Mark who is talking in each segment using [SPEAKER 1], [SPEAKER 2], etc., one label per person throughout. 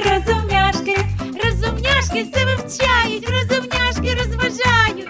[SPEAKER 1] розумняшки, розумняшки все вивчають, розумняшки розважають.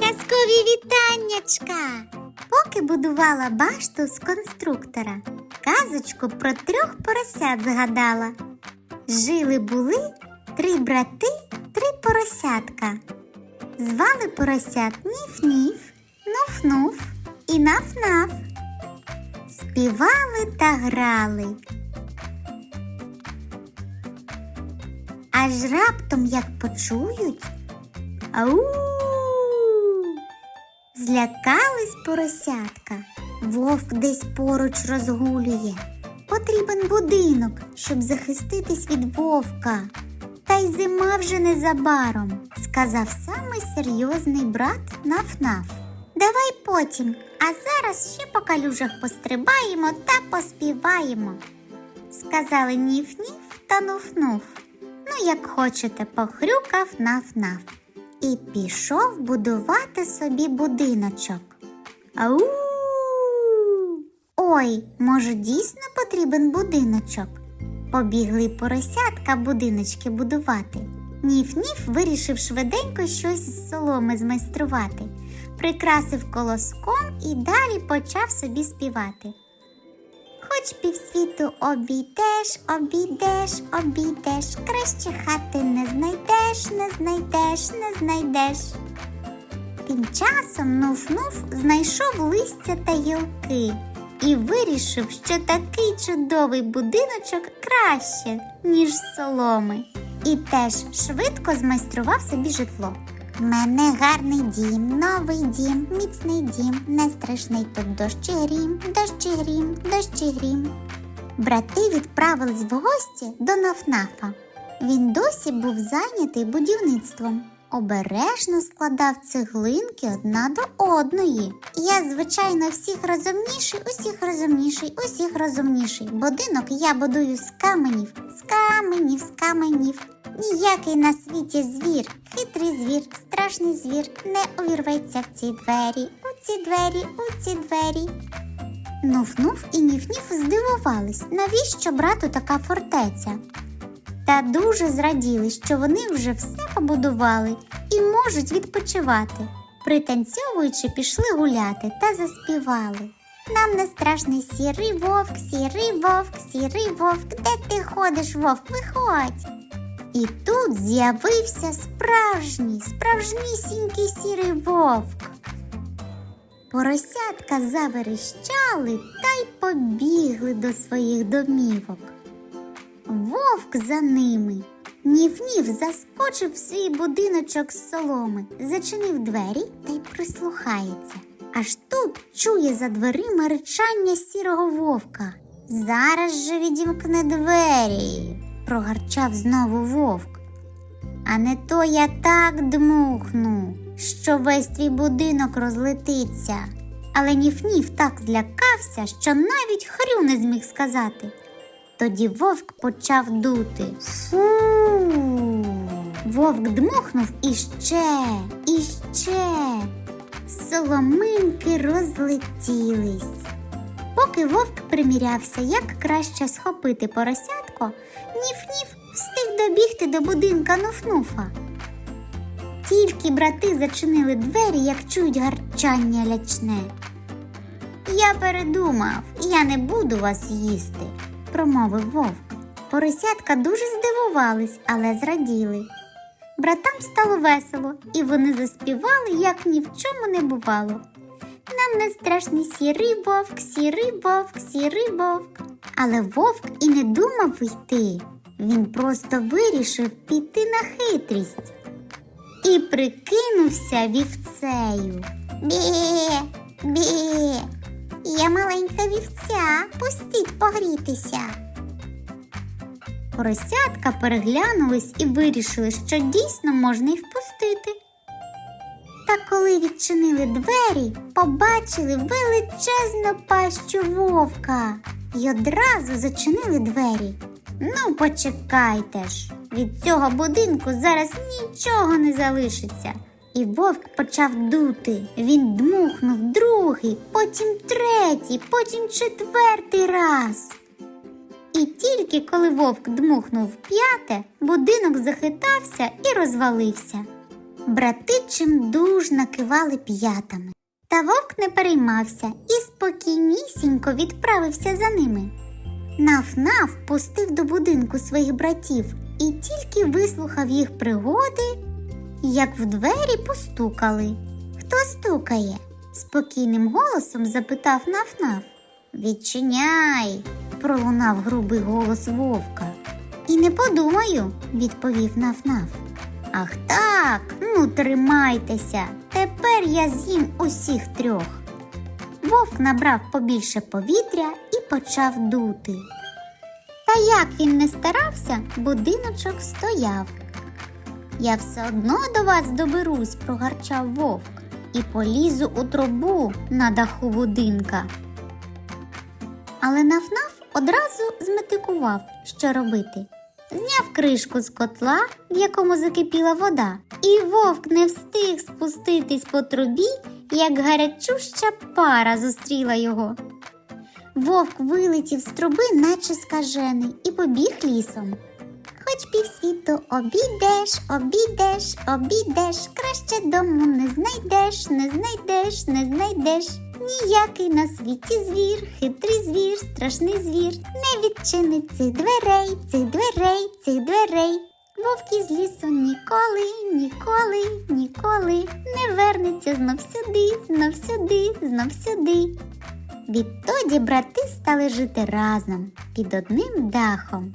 [SPEAKER 2] Казкові вітаннячка! Поки будувала башту з конструктора, казочку про трьох поросят згадала. Жили були три брати, три поросятка. Звали поросят Ніф-Ніф, Нуф-Нуф і Наф-Наф. Співали та грали. Аж раптом як почують. Ау! Злякались поросятка. Вовк десь поруч розгулює. Потрібен будинок, щоб захиститись від вовка. Та й зима вже незабаром, сказав самий серйозний брат Наф-Наф. Давай потім, а зараз ще по калюжах пострибаємо та поспіваємо. Сказали ніф-ніф та нуф-нуф. Ну, як хочете, похрюкав наф-наф і пішов будувати собі будиночок. Ау! Ой, може, дійсно потрібен будиночок? Побігли поросятка будиночки будувати. Ніф-ніф вирішив швиденько щось з соломи змайструвати, прикрасив колоском і далі почав собі співати. Хоч півсвіту обійдеш, обійдеш, обійдеш, краще хати не знайдеш, не знайдеш, не знайдеш. Тим часом Нуф-Нуф знайшов листя та гілки і вирішив, що такий чудовий будиночок краще, ніж соломи. І теж швидко змайстрував собі житло. Мене гарний дім, новий дім, міцний дім, не страшний тут дощ і грім, дощ і грім, дощ і грім. Брати відправились в гості до Нафнафа. Він досі був зайнятий будівництвом. Обережно складав цеглинки одна до одної. Я, звичайно, всіх розумніший, усіх розумніший, усіх розумніший. Будинок я будую з каменів, з каменів, з каменів. Ніякий на світі звір, хитрий звір, страшний звір не увірветься в ці двері, у ці двері, у ці двері. Нуф-нуф і ніф-ніф здивувались, навіщо брату така фортеця. Та дуже зраділи, що вони вже все побудували і можуть відпочивати. Пританцьовуючи, пішли гуляти та заспівали. Нам не страшний сірий вовк, сірий вовк, сірий вовк. Де ти ходиш, вовк? Виходь. І тут з'явився справжній, справжнісінький сірий вовк. Поросятка заверещали та й побігли до своїх домівок. Вовк за ними. Ніф-ніф заскочив в свій будиночок з соломи, зачинив двері та й прислухається. Аж тут чує за дверима ричання сірого вовка. Зараз же відімкне двері, прогарчав знову вовк. А не то я так дмухну, що весь твій будинок розлетиться. Але Ніф-Ніф так злякався, що навіть хрю не зміг сказати. Тоді вовк почав дути. Фу. Вовк дмухнув іще, іще. Соломинки розлетілись. Поки вовк примірявся, як краще схопити поросятко, ніф-ніф встиг добігти до будинка Нуфнуфа. Тільки брати зачинили двері, як чують гарчання лячне. Я передумав, я не буду вас їсти, промовив вовк. Поросятка дуже здивувались, але зраділи. Братам стало весело, і вони заспівали, як ні в чому не бувало. Нам не страшний сірий вовк, сірий вовк, сірий вовк. Але вовк і не думав йти. Він просто вирішив піти на хитрість і прикинувся вівцею. Бє, бє, я маленька вівця, пустіть погрітися. Поросятка переглянулись і вирішили, що дійсно можна й впустити. Та коли відчинили двері, побачили величезну пащу вовка і одразу зачинили двері. Ну, почекайте ж, від цього будинку зараз нічого не залишиться. І вовк почав дути. Він дмухнув другий, потім третій, потім четвертий раз. І тільки коли вовк дмухнув п'яте, будинок захитався і розвалився. Брати чимдуж кивали п'ятами. Та вовк не переймався і спокійнісінько відправився за ними. Наф-наф пустив до будинку своїх братів і тільки вислухав їх пригоди, як в двері постукали. Хто стукає? Спокійним голосом запитав Наф-наф. Відчиняй, пролунав грубий голос вовка. І не подумаю, відповів Наф-наф. Ах так, ну тримайтеся. Тепер я з'їм усіх трьох. Вовк набрав побільше повітря і почав дути. Та як він не старався, будиночок стояв. Я все одно до вас доберусь, прогарчав вовк, і полізу у трубу на даху будинка. Але нафнаф одразу зметикував, що робити. Зняв кришку з котла, в якому закипіла вода, і вовк не встиг спуститись по трубі, як гарячуща пара зустріла його. Вовк вилетів з труби, наче скажений, і побіг лісом. Півсвіту обійдеш, обійдеш, обійдеш, краще дому не знайдеш, не знайдеш, не знайдеш. Ніякий на світі звір, хитрий звір, страшний звір, не відчинить цих дверей, цих дверей, цих дверей. Вовк із лісу ніколи, ніколи, ніколи не вернеться знов сюди, знов сюди, знов сюди. Відтоді брати стали жити разом під одним дахом.